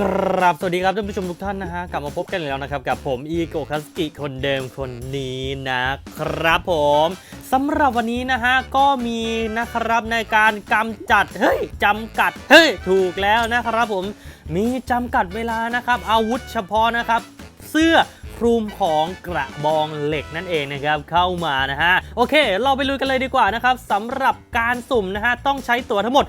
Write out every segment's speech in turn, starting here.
กราบสวัสดีครับท่านผู้ชมทุกท่านนะฮะกลับมาพบกันอีกแล้วนะครับ กับผมอีโกคัสกิคนเดิมคนนี้นะครับผมสำหรับวันนี้นะฮะก็มีนะครับในการกำจัดเฮ้ยจำกัดเฮ้ยถูกแล้วนะครับผมมีจำกัดเวลานะครับ อาวุธเฉพาะนะครับ เสื้อคลุมของกระบองเหล็กนั่นเองนะครับเข้ามานะฮะโอเค เราไปลุยกันเลยดีกว่านะครับสำหรับการสุ่มนะฮะต้องใช้ตั๋วทั้งหมด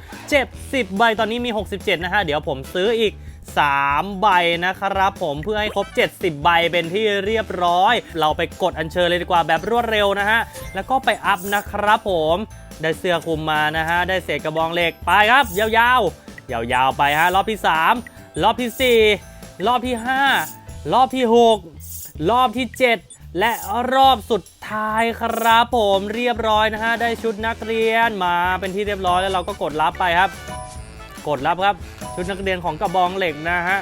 70 ใบตอนนี้มี 67 นะฮะเดี๋ยวผมซื้ออีก 3 ใบนะครับผมเพื่อให้ครบ 70 ใบเป็นที่เรียบร้อย เราไปกดอัญเชิญเลยดีกว่าแบบรวดเร็วนะฮะ แล้วก็ไปอัพนะครับผมได้เสื้อคลุมมานะฮะ ได้เศษกระบองเหล็กไปครับ ยาวๆ ยาวๆไปฮะ รอบที่ 3 รอบทีสี่4 รอบที่ 5 รอบที่ 6 รอบที่ 7 และรอบสุดท้ายครับผมเรียบร้อยนะฮะ ได้ชุดนักเรียนมาเป็นที่เรียบร้อยแล้วเราก็กดรับไปครับ กดรับครับ ชุดนักเรียนของกระบองเหล็กนะฮะ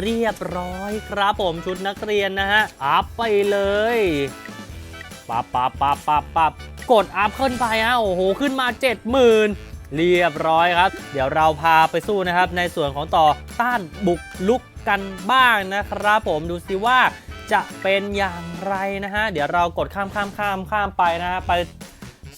เรียบร้อยครับผมชุดนักเรียนนะฮะ อัพไปเลยปับปับปับปับปับกดอัพขึ้นไปฮะโอ้โห ขึ้นมา 70,000 เรียบร้อยครับ เดี๋ยวเราพาไปสู้นะครับ ในส่วนของต่อต้านบุกลุกกันบ้างนะครับผมดูซิว่าจะเป็นอย่างไรนะฮะ เดี๋ยวเรากดข้ามข้ามข้ามข้ามไปนะฮะ ไป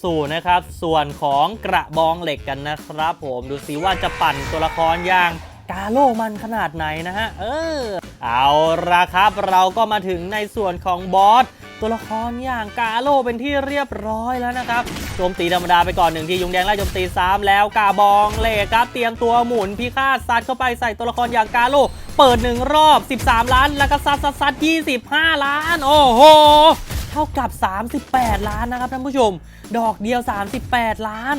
สู่นะครับ ส่วนของกระบองเหล็กกันนะครับผมดูซิว่าจะปั่นตัวละครอย่างกาโลมันขนาดไหนนะฮะ เออ เอาละครับ เราก็มาถึงในส่วนของบอสตัวละครอย่างกาโลเป็นที่เรียบร้อยแล้วนะครับโจมตีธรรมดาไปก่อนหนึ่งทียุงแดงไล่โจมตีซ้ำแล้วกาบองเหล็กครับเตรียมตัวหมุนพิฆาตซัดเข้าไปใส่ตัวละครอย่างกาโล เปิดหนึ่งรอบ 13 ล้าน แล้วก็ซัดซัดซัด25 ล้าน โอ้โห เท่ากับ 38 ล้านนะครับท่านผู้ชม ดอกเดียว 38 ล้าน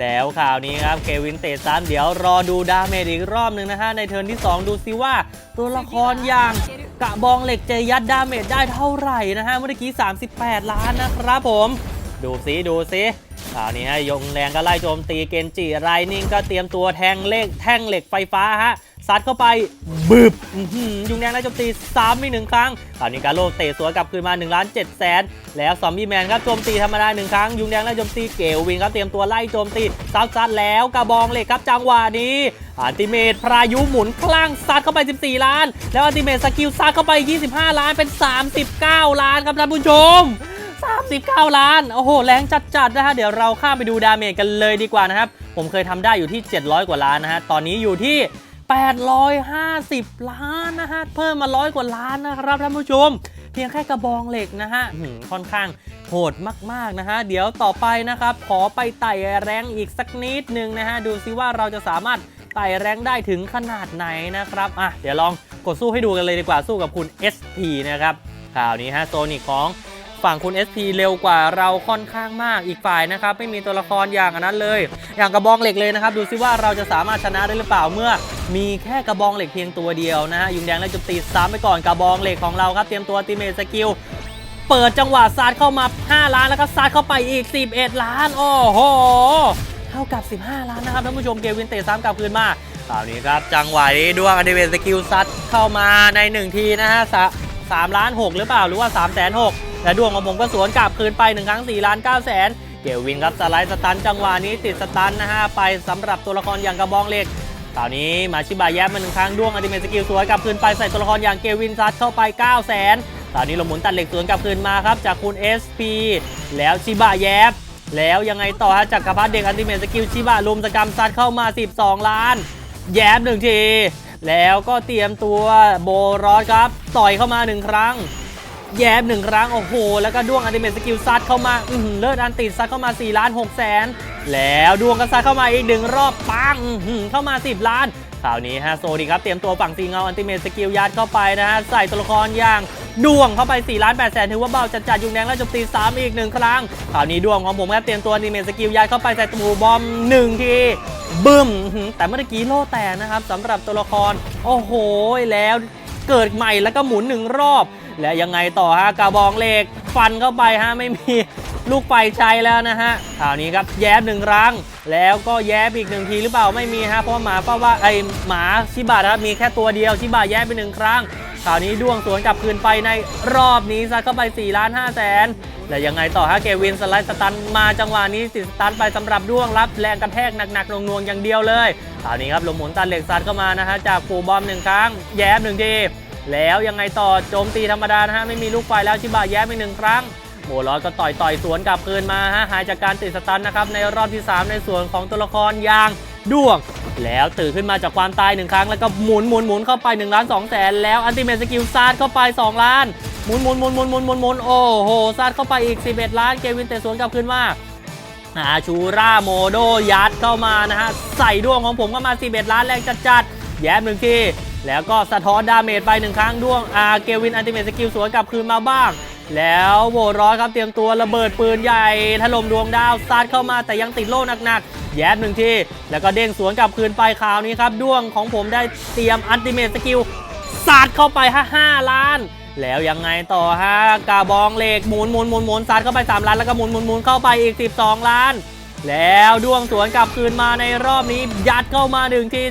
แล้วข่าวนี้ครับเควินเตะซ้ำเดี๋ยวรอดูดาเมจอีกรอบหนึ่งนะฮะ ในเทิร์นที่ 2 ดูซิว่า ตัวละครอย่างกะบองเหล็กจะยัดดาเมจได้เท่าไหร่นะฮะ เมื่อกี้ 38 ล้านนะครับผม ดูซิดูซิข่าวนี้ฮะยงแรงก็ไล่โจมตีเกนจิไรนิ่งก็เตรียมตัวแทงเลขแท่งเหล็กไฟฟ้าฮะ ซัดเข้าไปบึบยุงแดงไล่โจมตีซ้ำอีกหนึ่งครั้งคราวนี้การโลเตะสวนกลับคืนมา1ล้าน7แสนแล้วซอมบี้แมนครับโจมตีธรรมดาหนึ่งครั้ง ยุงแดงไล่โจมตีเกลวินครับเตรียมตัวไล่โจมตีซัดซัดแล้วกระบองเหล็กครับจังหวะนี้อันติเมตพายุหมุนคลั่งซัดเข้าไป 14 ล้าน แล้วอันติเมตสกิลซัดเข้าไป 25 ล้านเป็น 39 ล้านครับท่านผู้ชม39 ล้าน โอ้โห แรงจัดๆ นะฮะ เดี๋ยวเราข้ามไปดูดาเมจกันเลยดีกว่านะครับ ผมเคยทำได้อยู่ที่ 700 กว่าล้านนะฮะ ตอนนี้อยู่ที่ 850 ล้านนะฮะ เพิ่มมาร้อยกว่าล้านนะครับท่านผู้ชม เพียงแค่กระบองเหล็กนะฮะอื้อหือค่อนข้างโหดมากๆนะฮะ เดี๋ยวต่อไปนะครับ ขอไปไต่แรงอีกสักนิดนึงนะฮะ ดูซิว่าเราจะสามารถไต่แรงได้ถึงขนาดไหนนะครับ อะ เดี๋ยวลองกดสู้ให้ดูกันเลยดีกว่าสู้กับคุณ SP นะครับข่าวนี้ฮะโซนิกของ ฝั่งคุณ SP เร็วกว่าเราค่อนข้างมากอีกฝ่ายนะครับ ไม่มีตัวละครอย่างนั้นเลย อย่างกระบองเหล็กเลยนะครับ ดูซิว่าเราจะสามารถชนะได้หรือเปล่าเมื่อ มีแค่กระบองเหล็กเพียงตัวเดียวนะฮะยุงแดงและจุดตีซ้ำไปก่อนกระบองเหล็กของเราครับเตรียมตัวตีเมทสกิลเปิดจังหวะซัดเข้ามา 5 ล้านแล้วก็ซัดเข้าไปอีก 11 ล้านโอ้โหเท่ากับ 15 ล้านนะครับท่านผู้ชมเกวินเตะซ้ำกลับคืนมาคราวนี้ครับจังหวะนี้ดวงอนิเวสกิลซัดเข้ามาใน 1 ทีนะฮะ สามล้านหกหรือเปล่าหรือว่า3ามแสนหกและดวงของผมก็สวนกลับคืนไป1ครั้ง4ล้าน9แสนเกวินครับสไลด์สตันจังหวะนี้ติดสตันนะฮะไปสำหรับตัวละครอย่างกระบองเหล็กคราวนี้มาชิบะแย้มมาหนึ่งครั้งด้วงอดิเมสกิลสวยกลับคืนไปใส่ตัวละครอย่างเกวินซัดเข้าไป 9 0 0 0 0นคราวนี้เราหมุนตัดเหล็กสวนกลับคืนมาครับจากคุณ SP แล้วชิบะแย้มแล้วยังไงต่อฮะจากกระพัดเด็กอันติเมสกิลชิบะลุมสกรรมซัดเข้ามา 12 ล้าน แย้มหนึ่งที แล้วก็เตรียมตัวโบรอสครับ ต่อยเข้ามาหนึ่งครั้ง แย้มหนึ่งครั้ง โอ้โห แล้วก็ด้วงอันติเมตสกิลซัดเข้ามา อืเลิศอันติดซัดเข้ามา4ล้าน6แสนแล้วดวงกระซัดเข้ามาอีกหนึ่งรอบปังเข้ามา 10 ล้าน คราวนี้ฮะโซดีครับ เตรียมตัวฝั่งสีเงาอันติเมตสกิลยัดเข้าไปนะฮะ ใส่ตัวละครอย่างดวงเข้าไป4ล้าน8แสนถือว่าเบาจัดจัดยุงแดงแล้วจมตีซ้ำอีกหนึ่งครั้งคราวนี้ดวงของผมครับเตรียมตัวอันติเมตสกิลยัดเข้าไปใส่ตูบอมหนึ่งทีบึ้มแต่เมื่อกี้โล่แตกนะครับสำหรับตัวละคร โอ้โหแล้วเกิดใหม่แล้วก็หมุนหนึ่งรอบ และยังไงต่อฮะกระบองเหล็กฟันเข้าไปฮะไม่มี ลูกไฟใช้แล้วนะฮะคราวนี้ครับแย้มหนึ่งรัง แล้วก็แย้มอีกหนึ่งทีหรือเปล่าไม่มีฮะเพราะหมาเป้าว่าไอหมาชิบะนะครับมีแค่ตัวเดียวชิบะแย้มไปหนึ่งครั้งคราวนี้ด้วงสวนกลับคืนไปในรอบนี้ซัดเข้าไป4ล้าน5แสนแล้วยังไงต่อฮะเกวินสไลด์สตันมาจังหวะนี้ติดสตันไปสำหรับด้วงรับแรงกระแทกหนักๆหน่วงๆอย่างเดียวเลยคราวนี้ครับลมหมุนตันเหล็กซัดเข้ามานะฮะจากปูบอมหนึ่งครั้ง แย้มหนึ่งทีแล้วยังไงต่อโจมตีธรรมดานะฮะไม่มีลูกไฟแล้วชิบะแย้มอีกหนึ่งครั้ง โมร้อยก็ต่อยต่อยสวนกลับคืนมาฮะหายจากการติดสตันนะครับในรอบที่ 3 ในส่วนของตัวละครยางด้วง แล้วตื่นขึ้นมาจากความตายหนึ่งครั้งแล้วก็หมุนหมุนหมุนเข้าไป1ล้าน2แสนแล้วอันติเมทสกิลซาดเข้าไป 2 ล้าน หมุนหมุนหมุนหมุนหมุนหมุนหมุนโอ้โหซาดเข้าไปอีก 11 ล้านเกวินเตะสวนกลับคืนมาอาชูราโมโดยัดเข้ามานะฮะใส่ด้วงของผมเข้ามา 11 ล้านแรงจัดจัดๆแย้มหนึ่งทีแล้วก็สะท้อนดาเมจไปหนึ่งครั้งด้วงอาเกวินอันติเมทสกิลสวนกลับคืนมาบ้าง แล้วโวร้อยครับเตรียมตัวระเบิดปืนใหญ่ถล่มดวงดาวซาดเข้ามาแต่ยังติดโล่หนักๆ แย้มหนึ่งที่ แล้วก็เด้งสวนกลับคืนไปคราวนี้ครับด้วงของผมได้เตรียมอันติเมทสกิลสาดเข้าไปห้าล้าน แล้วยังไงต่อฮะกาบองเหล็กหมุนหมุนหมุนหมุนซัดเข้าไป 3 ล้านแล้วก็หมุนหมุนหมุนเข้าไปอีก 12 ล้าน แล้วด้วงสวนกลับคืนมาในรอบนี้ยัดเข้ามาหนึ่งที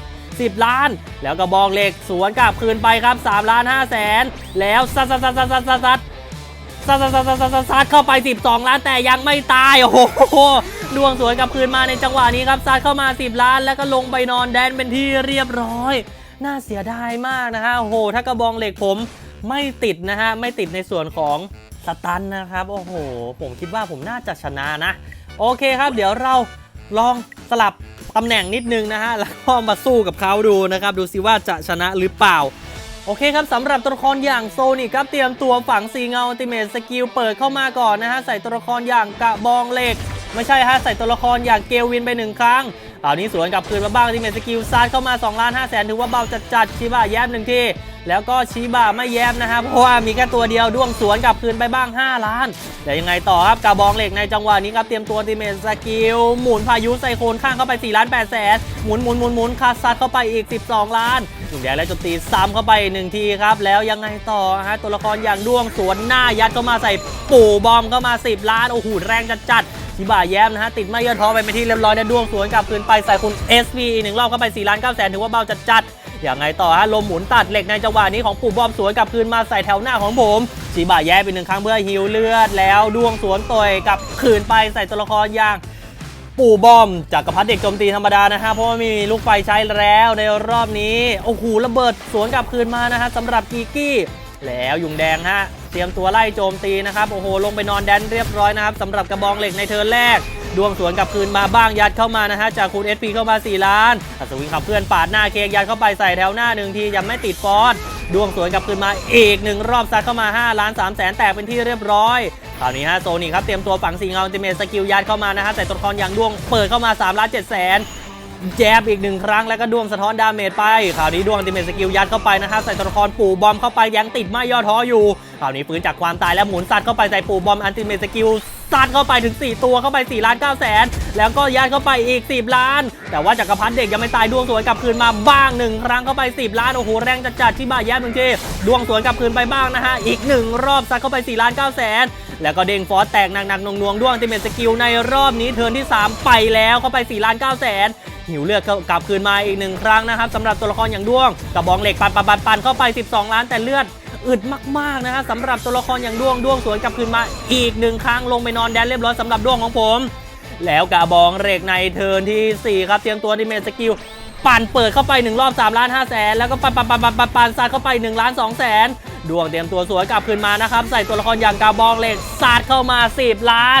11 10 ล้าน แล้วก็บองเหล็กสวนกลับคืนไปครับ 3 ล้าน5แสน แล้วซัดซัดซัดซัดซัด ซัดซัดซัดซัดซัดเข้าไป 12 ล้านแต่ยังไม่ตายโอ้โหดวงสวยกับคืนมาในจังหวะนี้ครับซัดเข้ามา 10 ล้าน แล้วก็ลงไปนอนแดนเป็นที่เรียบร้อย น่าเสียดายมากนะฮะโอ้โหถ้ากระบองเหล็กผมไม่ติดนะฮะไม่ติดในส่วนของสตันนะครับโอ้โห ผมคิดว่าผมน่าจะชนะนะ โอเคครับ เดี๋ยวเราลองสลับตำแหน่งนิดนึงนะฮะแล้วก็มาสู้กับเขาดูนะครับ ดูซิว่าจะชนะหรือเปล่า โอเคครับสำหรับตัวละครอย่างโซนิกครับเตรียมตัวฝังสีเงาอัลติเมทสกิลเปิดเข้ามาก่อนนะฮะใส่ตัวละครอย่างกระบองเหล็ก ไม่ใช่ฮะใส่ตัวละครอย่างเกลวินไปหนึ่งครั้งเอานี้สวนกลับคืนมาบ้างอัลติเมทสกิลซัดเข้ามา2ล้านห้าแสนถือว่าเบาจัดจัดชิบะแย้มหนึ่งที แล้วก็ชิบะไม่แย้มนะครับเพราะว่ามีแค่ตัวเดียวด้วงสวนกลับคืนไปบ้าง 5 ล้านเดี๋ยวยังไงต่อครับกระบองเหล็กในจังหวะนี้ครับเตรียมตัวที่เมทสกิลหมุนพายุไซโคลนข้างเข้าไป4ล้าน8แสนหมุนหมุนหมุนหมุนคาซัดเข้าไปอีก 12 ล้านหนุ่มแดงและโจมตีซ้ำเข้าไปหนึ่งทีครับ แล้วยังไงต่อฮะตัวละครอย่างด้วงสวนหน้ายัดเข้ามาใส่ปู่บอมเข้ามา 10 ล้านโอ้โหแรงจัดจัดชิบะแย้มนะฮะ ติดไม่ย่อท้อไปเป็นที่เรียบร้อยนะด้วงสวนกลับคืนไปใส่คุณ SV อีกหนึ่งรอบเข้าไป4ล้าน9แสนถือว่าเบาจัดจัด อย่างไงต่อฮะลมหมุนตัดเหล็กในจังหวะนี้ของปู่บอมสวนกลับคืนมาใส่แถวหน้าของผมชีบะแย่ไปหนึ่งครั้งเพื่อฮิวเลือดแล้วดวงสวนต่อยกลับคืนไปใส่ตัวละครอย่างปู่บอมจากกระพัดเด็กโจมตีธรรมดานะฮะเพราะว่าไม่มีลูกไฟใช้แล้วในรอบนี้โอ้โหระเบิดสวนกลับคืนมานะฮะสำหรับกีกี้แล้วยุงแดงฮะ เตรียมตัวไล่โจมตีนะครับโอ้โหลงไปนอนแดนเรียบร้อยนะครับสำหรับกระบองเหล็กในเทิร์นแรก ดวงสวนกลับคืนมาบ้างยัดเข้ามานะฮะจากคูณ SP เข้ามา 4 ล้านอัศวินขับเพื่อนปาดหน้าเค้กยัดเข้าไปใส่แถวหน้าหนึ่งทียังไม่ติดฟอสดวงสวนกลับคืนมาอีกหนึ่งรอบซัดเข้ามา5ล้าน3แสนแตกเป็นที่เรียบร้อยคราวนี้ฮะโซนี่ครับเตรียมตัวฝังสีเงาติเมทสกิลยัดเข้ามานะฮะใส่ตัวละครอย่างดวงเปิดเข้ามา3ล้าน7แสน แจบอีกหนึ่งครั้งแล้วก็ดวงสะท้อนดาเมจไปคราวนี้ดวงติเมทสกิลยัดเข้าไปนะฮะใส่ตัวละครปู่บอมเข้าไปยังติดไม่ย่อท้ออยู่คราวนี้ฟื้นจากความตายแล้วหมุนซัดเข้าไปใส่ปู่บอมอันติเมทสกิลซัดเข้าไปถึง 4 ตัวเข้าไป4ล้าน9แสนแล้วก็ยัดเข้าไปอีก 10 ล้าน แต่ว่าจักรพันธ์เด็กยังไม่ตายดวงสวนกลับคืนมาบ้างหนึ่งครั้งเข้าไป 10 ล้านโอ้โหแรงจัดจัดที่บ่าแย้มหนึ่งทีดวงสวนกลับคืนไปบ้างนะฮะอีกหนึ่งรอบซัดเข้าไป4ล้าน9แสนแล้วก็เด้งฟอสแตกหนักๆหน่วงๆดวงติเมทสกิลในรอบนี้เทิร์นที่ 3 ไปแล้วเข้าไป4ล้าน9แสน หิวเลือดกลับคืนมาอีกหนึ่งครั้งนะครับสำหรับตัวละครอย่างด้วงกระบองเหล็กปันปันปันปันเข้าไป 12 ล้านแต่เลือดอึดมากๆนะฮะสำหรับตัวละครอย่างด้วงด้วงสวนกลับคืนมาอีกหนึ่งครั้งลงไปนอนแดนเรียบร้อยสำหรับด้วงของผม แล้วกระบองเหล็กในเทิร์นที่ 4 ครับเตรียมตัวดิเมทสกิลปั่นเปิดเข้าไป 1 รอบ3ล้าน5แสนแล้วก็ปั่นปั่นปั่นปั่นปั่นปั่นซัดเข้าไป1ล้าน2แสนดวงเตรียมตัวสวนกลับคืนมานะครับ ใส่ตัวละครอย่างกระบองเหล็กซัดเข้ามา 10 ล้าน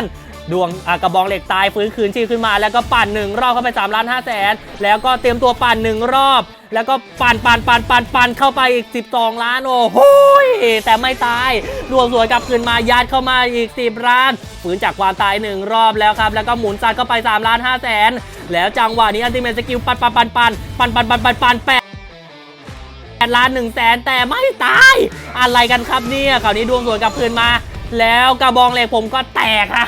ดวงกระบองเหล็กตายฟื้นคืนชีพขึ้นมา แล้วก็ปั่นหนึ่งรอบเข้าไป3ล้าน5แสนแล้วก็เตรียมตัวปั่นหนึ่งรอบ แล้วก็ปั่นปั่นปั่นปั่นปั่นเข้าไปอีก 12 ล้านโอ้โหแต่ไม่ตายดวงสวนกลับคืนมายัดเข้ามาอีก 10 ล้านฝืนจากความตายหนึ่งรอบแล้วครับ แล้วก็หมุนซัดเข้าไป3ล้าน5แสนแล้วจังหวะนี้อันติเมทสกิลปั่นปั่นปั่นปั่นปั่นปั่นปั่นปั่นปั่นแปดล้านหนึ่งแสนแต่ไม่ตาย อะไรกันครับเนี่ยคราวนี้ดวงสวนกลับคืนมา แล้วกระบองเหล็กผมก็แตกค่ะ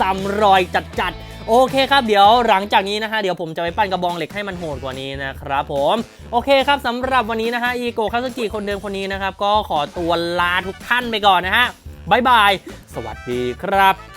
ซ้ำรอยจัดๆ โอเคครับ เดี๋ยวหลังจากนี้นะฮะ เดี๋ยวผมจะไปปั้นกระบองเหล็กให้มันโหดกว่านี้นะครับผม โอเคครับสำหรับวันนี้นะฮะ อีโกคาสกิคนเดิมคนนี้นะครับ ก็ขอตัวลาทุกท่านไปก่อนนะฮะบ๊ายบาย สวัสดีครับ